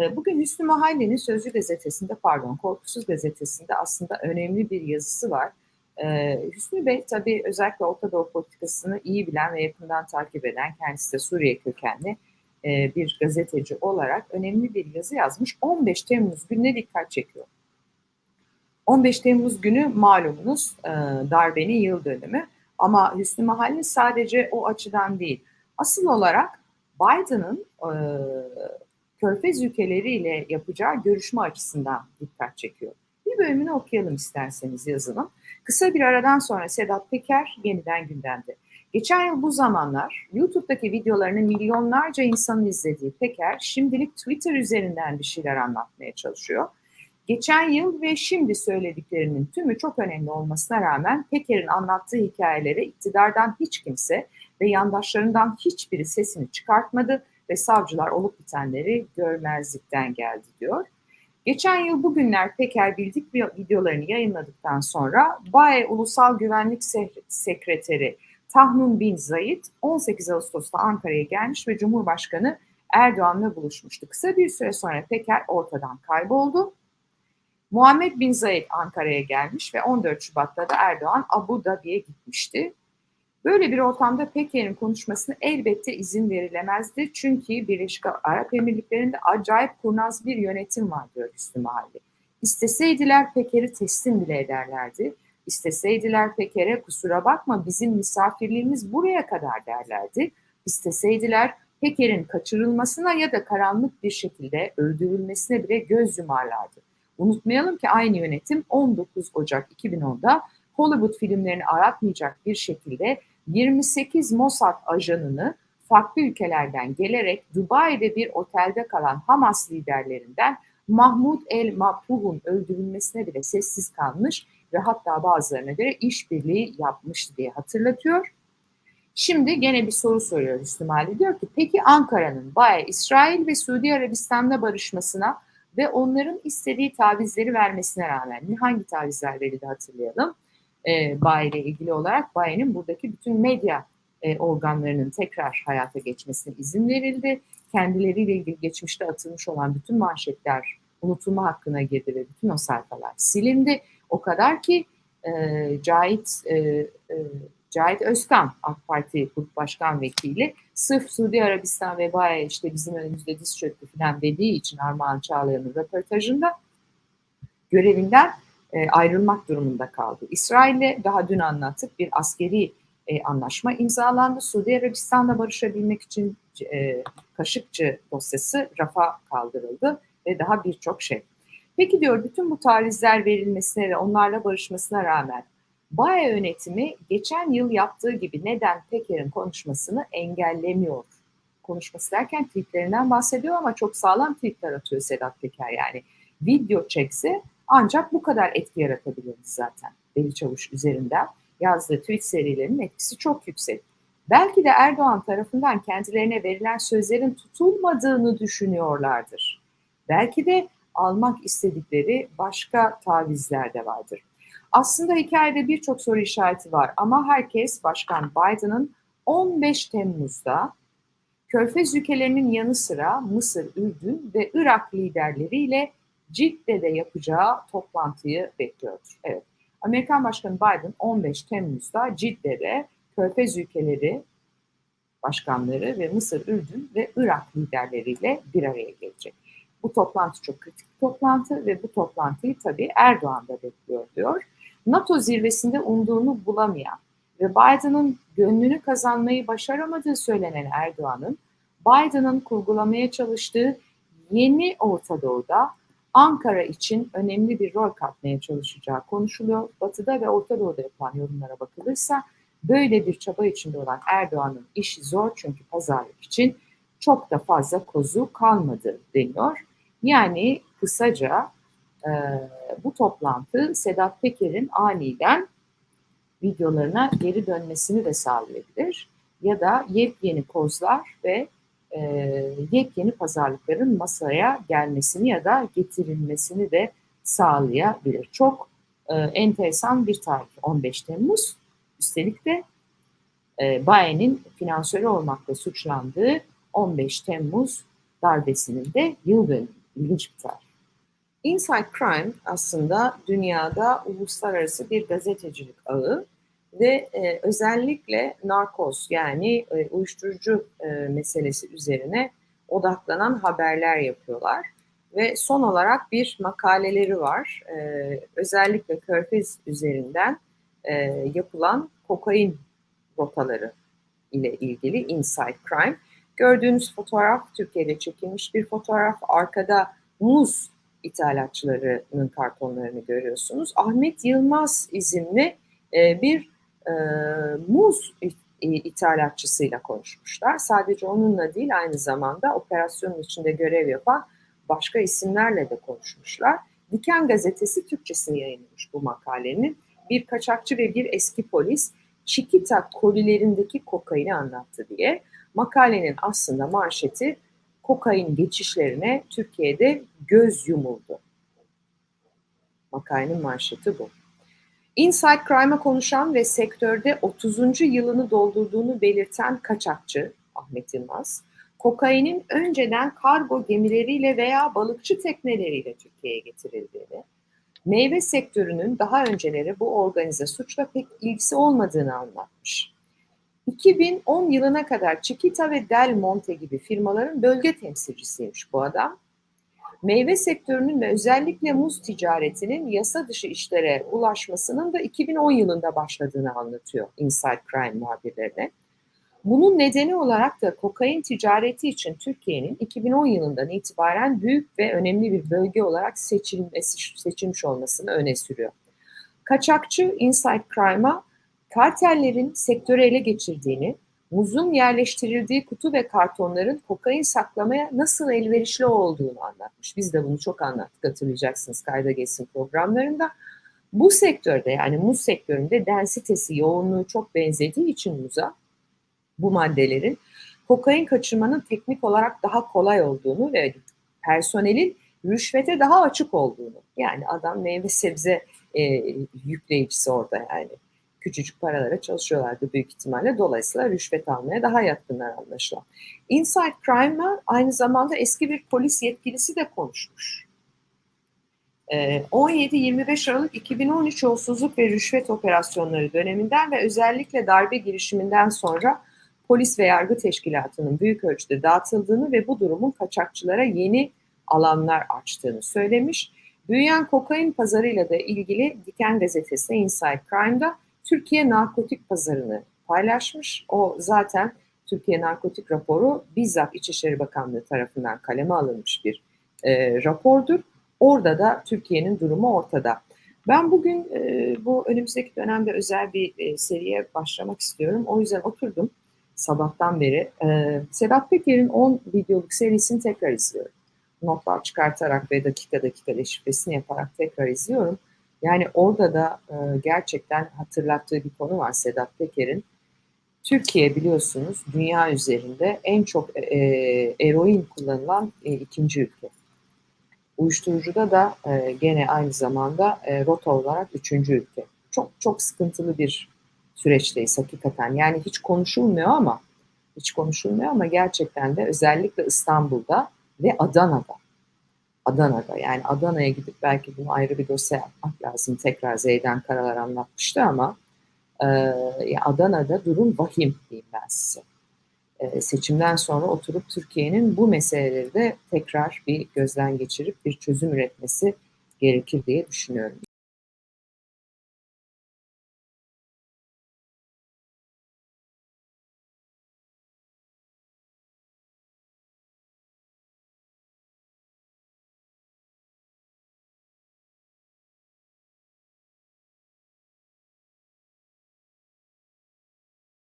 E, bugün Hüsnü Mahalle'nin Sözcü gazetesinde, pardon Korkusuz gazetesinde aslında önemli bir yazısı var. E, Hüsnü Bey tabii özellikle Orta Doğu politikasını iyi bilen ve yakından takip eden, kendisi de Suriye kökenli e, bir gazeteci olarak önemli bir yazı yazmış. 15 Temmuz gününe dikkat çekiyor. 15 Temmuz günü malumunuz darbenin yıl dönümü. Ama Hüsnü Mahalle sadece o açıdan değil. Asıl olarak Biden'ın e, Körfez ülkeleriyle yapacağı görüşme açısından dikkat çekiyor. Bir bölümünü okuyalım isterseniz yazının. Kısa bir aradan sonra Sedat Peker yeniden gündemde. Geçen yıl bu zamanlar YouTube'daki videolarını milyonlarca insanın izlediği Peker şimdilik Twitter üzerinden bir şeyler anlatmaya çalışıyor. Geçen yıl ve şimdi söylediklerinin tümü çok önemli olmasına rağmen Peker'in anlattığı hikayelere iktidardan hiç kimse ve yandaşlarından hiçbiri sesini çıkartmadı ve savcılar olup bitenleri görmezlikten geldi diyor. Geçen yıl bugünler Peker bildik videolarını yayınladıktan sonra BAE Ulusal Güvenlik Sekreteri Tahnun Bin Zayid 18 Ağustos'ta Ankara'ya gelmiş ve Cumhurbaşkanı Erdoğan'la buluşmuştu. Kısa bir süre sonra Peker ortadan kayboldu. Muhammed Bin Zayed Ankara'ya gelmiş ve 14 Şubat'ta da Erdoğan Abu Dhabi'ye gitmişti. Böyle bir ortamda Peker'in konuşmasına elbette izin verilemezdi. Çünkü Birleşik Arap Emirlikleri'nde acayip kurnaz bir yönetim var diyor Hüsnü Mahalli. İsteseydiler Peker'i teslim bile ederlerdi. İsteseydiler Peker'e kusura bakma bizim misafirliğimiz buraya kadar derlerdi. İsteseydiler Peker'in kaçırılmasına ya da karanlık bir şekilde öldürülmesine bile göz yumarlardı. Unutmayalım ki aynı yönetim 19 Ocak 2010'da Hollywood filmlerini aratmayacak bir şekilde 28 Mossad ajanını farklı ülkelerden gelerek Dubai'de bir otelde kalan Hamas liderlerinden Mahmud el Mabhuh'un öldürülmesine bile sessiz kalmış ve hatta bazılarına göre işbirliği yapmıştı diye hatırlatıyor. Şimdi gene bir soru soruyor Hüsnü Ali. Diyor ki peki Ankara'nın Baye, İsrail ve Suudi Arabistan'la barışmasına ve onların istediği tavizleri vermesine rağmen hangi tavizler verildi hatırlayalım. E, Baye ile ilgili olarak Baye'nin buradaki bütün medya e, organlarının tekrar hayata geçmesine izin verildi. Kendileriyle ilgili geçmişte atılmış olan bütün manşetler unutulma hakkına girdi ve bütün o sayfalar silindi. O kadar ki e, Cahit e, e, Cahit Özkan AK Parti Grup Başkan Vekili sırf Suudi Arabistan ve Baye işte bizim önümüzde diz çöktü falan dediği için Armağan Çağlayan'ın röportajında görevinden e, ayrılmak durumunda kaldı. İsrail'le daha dün anlattık bir askeri e, anlaşma imzalandı. Suudi Arabistan'la barışabilmek için e, Kaşıkçı dosyası rafa kaldırıldı ve daha birçok şey. Peki diyor bütün bu tarihler verilmesine ve onlarla barışmasına rağmen BAE yönetimi geçen yıl yaptığı gibi neden Peker'in konuşmasını engellemiyor? Konuşması derken tweetlerinden bahsediyor ama çok sağlam tweetler atıyor Sedat Peker yani. Video çekse ancak bu kadar etki yaratabilirdi zaten Veli Çavuş üzerinden. Yazdığı tweet serilerinin etkisi çok yüksek. Belki de Erdoğan tarafından kendilerine verilen sözlerin tutulmadığını düşünüyorlardır. Belki de almak istedikleri başka tavizler de vardır. Aslında hikayede birçok soru işareti var ama herkes Başkan Biden'ın 15 Temmuz'da Körfez ülkelerinin yanı sıra Mısır, Ürdün ve Irak liderleriyle Cidde'de yapacağı toplantıyı bekliyordur. Evet, Amerikan Başkanı Biden 15 Temmuz'da Cidde'de Körfez ülkeleri başkanları ve Mısır, Ürdün ve Irak liderleriyle bir araya gelecek. Bu toplantı çok kritik bir toplantı ve bu toplantıyı tabii Erdoğan da bekliyor diyor. NATO zirvesinde umduğunu bulamayan ve Biden'ın gönlünü kazanmayı başaramadığı söylenen Erdoğan'ın Biden'ın kurgulamaya çalıştığı yeni Orta Doğu'da Ankara için önemli bir rol katmaya çalışacağı konuşuluyor. Batı'da ve Orta Doğu'da yapılan yorumlara bakılırsa böyle bir çaba içinde olan Erdoğan'ın işi zor çünkü pazarlık için çok da fazla kozu kalmadı deniyor. Yani kısaca e, bu toplantı Sedat Peker'in aniden videolarına geri dönmesini de sağlayabilir. Ya da yepyeni kozlar ve e, yepyeni pazarlıkların masaya gelmesini ya da getirilmesini de sağlayabilir. Çok e, enteresan bir tarih 15 Temmuz. Üstelik de e, Baye'nin finansörü olmakla suçlandığı 15 Temmuz darbesinin de yıl dönümü İlginç bir tarif. Inside Crime aslında dünyada uluslararası bir gazetecilik ağı ve e, özellikle narkoz yani e, uyuşturucu e, meselesi üzerine odaklanan haberler yapıyorlar. Ve son olarak bir makaleleri var. E, özellikle Körfez üzerinden e, yapılan kokain rotaları ile ilgili Inside Crime. Gördüğünüz fotoğraf Türkiye'de çekilmiş bir fotoğraf. Arkada muz ithalatçılarının kartonlarını görüyorsunuz. Ahmet Yılmaz isimli e, bir e, muz ithalatçısıyla konuşmuşlar. Sadece onunla değil aynı zamanda operasyonun içinde görev yapan başka isimlerle de konuşmuşlar. Diken gazetesi Türkçesini yayınlamış bu makalenin. Bir kaçakçı ve bir eski polis Çikita kolilerindeki kokaini anlattı diye. Makalenin aslında manşeti kokain geçişlerine Türkiye'de göz yumuldu. Makalenin manşeti bu. Inside Crime'a konuşan ve sektörde 30. yılını doldurduğunu belirten kaçakçı Ahmet Yılmaz, kokainin önceden kargo gemileriyle veya balıkçı tekneleriyle Türkiye'ye getirildiğini, meyve sektörünün daha önceleri bu organize suçla pek ilgisi olmadığını anlatmış. 2010 yılına kadar Chiquita ve Del Monte gibi firmaların bölge temsilcisiymiş bu adam. Meyve sektörünün ve özellikle muz ticaretinin yasa dışı işlere ulaşmasının da 2010 yılında başladığını anlatıyor Inside Crime muhabirlerine. Bunun nedeni olarak da kokain ticareti için Türkiye'nin 2010 yılından itibaren büyük ve önemli bir bölge olarak seçilmesi, seçilmiş olmasını öne sürüyor. Kaçakçı Inside Crime'a kartellerin sektörü ele geçirdiğini, muzun yerleştirildiği kutu ve kartonların kokain saklamaya nasıl elverişli olduğunu anlatmış. Biz de bunu çok anlattık hatırlayacaksınız kayda geçsin programlarında. Bu sektörde yani muz sektöründe densitesi, yoğunluğu çok benzediği için muza bu maddelerin kokain kaçırmanın teknik olarak daha kolay olduğunu ve personelin rüşvete daha açık olduğunu. Yani adam meyve sebze e, yükleyicisi orada yani. Küçücük paralara çalışıyorlardı büyük ihtimalle. Dolayısıyla rüşvet almaya daha yatkınlar anlaşılan. Inside Crime'la aynı zamanda eski bir polis yetkilisi de konuşmuş. 17-25 Aralık 2013 yolsuzluk ve rüşvet operasyonları döneminden ve özellikle darbe girişiminden sonra polis ve yargı teşkilatının büyük ölçüde dağıtıldığını ve bu durumun kaçakçılara yeni alanlar açtığını söylemiş. Büyüyen kokain pazarıyla da ilgili Diken gazetesi Inside Crime'da Türkiye narkotik pazarını paylaşmış. O zaten Türkiye narkotik raporu bizzat İçişleri Bakanlığı tarafından kaleme alınmış bir e, rapordur. Orada da Türkiye'nin durumu ortada. Ben bugün e, bu önümüzdeki dönemde özel bir e, seriye başlamak istiyorum. O yüzden oturdum sabahtan beri. E, Sedat Peker'in 10 videoluk serisini tekrar izliyorum. Notlar çıkartarak ve dakika dakika deşifresini yaparak tekrar izliyorum. Yani orada da e, gerçekten hatırlattığı bir konu var Sedat Peker'in. Türkiye biliyorsunuz dünya üzerinde en çok e, eroin kullanılan e, ikinci ülke. Uyuşturucuda da e, gene aynı zamanda e, rota olarak üçüncü ülke. Çok çok sıkıntılı bir süreçteyiz hakikaten. Yani hiç konuşulmuyor ama hiç konuşulmuyor ama gerçekten de özellikle İstanbul'da ve Adana'da. Adana'da yani Adana'ya gidip belki bunu ayrı bir dosya yapmak lazım. Tekrar Zeydan Karalar anlatmıştı ama e, Adana'da durum vahim diyeyim ben size. E, seçimden sonra oturup Türkiye'nin bu meseleleri de tekrar bir gözden geçirip bir çözüm üretmesi gerekir diye düşünüyorum.